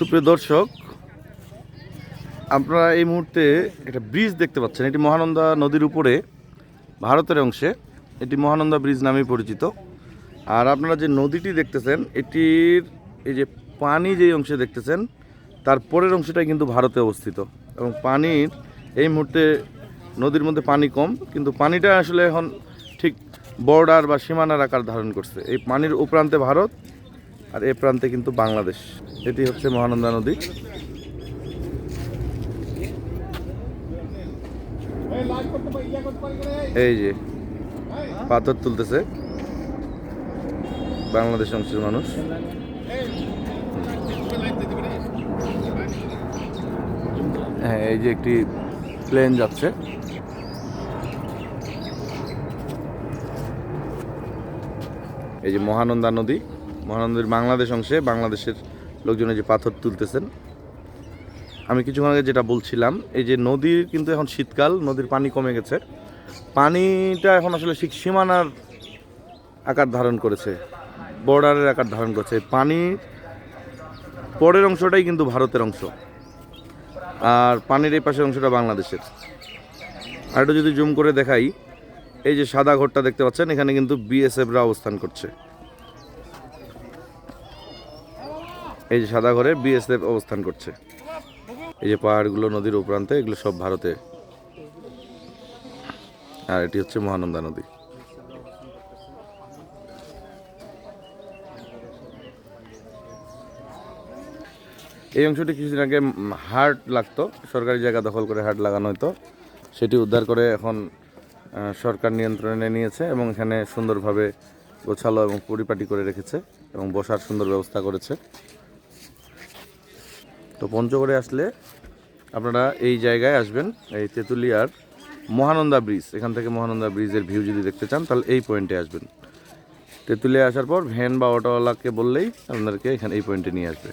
সুপ্রিয় দর্শক, আপনারা এই মুহূর্তে একটা ব্রিজ দেখতে পাচ্ছেন। এটি মহানন্দা নদীর উপরে, ভারতের অংশে। এটি মহানন্দা ব্রিজ নামেই পরিচিত। আর আপনারা যে নদীটি দেখতেছেন, এটির এই যে পানি যেই অংশে দেখতেছেন, তার পরের অংশটাই কিন্তু ভারতে অবস্থিত। এবং পানির এই মুহূর্তে নদীর মধ্যে পানি কম, কিন্তু পানিটা আসলে এখন ঠিক বর্ডার বা সীমানার আকার ধারণ করছে। এই পানির ও প্রান্তে ভারত আর এ প্রান্তে কিন্তু বাংলাদেশ। এটি হচ্ছে মহানন্দা নদী। এই যে, পাথর তুলতেছে। বাংলাদেশ অংশের মানুষ। হ্যাঁ এই যে একটি প্লেন যাচ্ছে। এই যে মহানন্দা নদী। মহানন্দের বাংলাদেশ অংশে বাংলাদেশের লোকজন যে পাথর তুলতেছেন। আমি কিছুক্ষণ আগে যেটা বলছিলাম, এই যে নদীর কিন্তু এখন শীতকাল, নদীর পানি কমে গেছে। পানিটা এখন আসলে সীমানার আকার ধারণ করেছে, বর্ডারের আকার ধারণ করেছে। পানির পরের অংশটাই কিন্তু ভারতের অংশ, আর পানির এই পাশের অংশটা বাংলাদেশের। আর যদি জুম করে দেখাই, এই যে সাদা ঘরটা দেখতে পাচ্ছেন, এখানে কিন্তু বিএসএফরা অবস্থান করছে। এই যে সাদা ঘরে বিএসএফ অবস্থান করছে। এই যে পাহাড়গুলো নদীর উপরান্তে, এগুলো সব ভারতে। আর এটি হচ্ছে মহানন্দা নদী। এই অংশটি কিছুদিন আগে হাট লাগতো, সরকারি জায়গা দখল করে হাট লাগানো হতো সেটি উদ্ধার করে এখন সরকার নিয়ন্ত্রণে নিয়েছে এবং এখানে সুন্দরভাবে গোছালো এবং পরিপাটি করে রেখেছে এবং বসার সুন্দর ব্যবস্থা করেছে। তো পঞ্চগড়ে আসলে আপনারা এই জায়গায় আসবেন, এই তেঁতুলিয়ার মহানন্দা ব্রিজ, এখান থেকে মহানন্দা ব্রিজের ভিউ যদি দেখতে চান, তাহলে এই পয়েন্টে আসবেন। তেঁতুলিয়া আসার পর ভ্যান বা অটোওয়ালাকে বললেই আপনাদেরকে এখানে এই পয়েন্টে নিয়ে আসবে।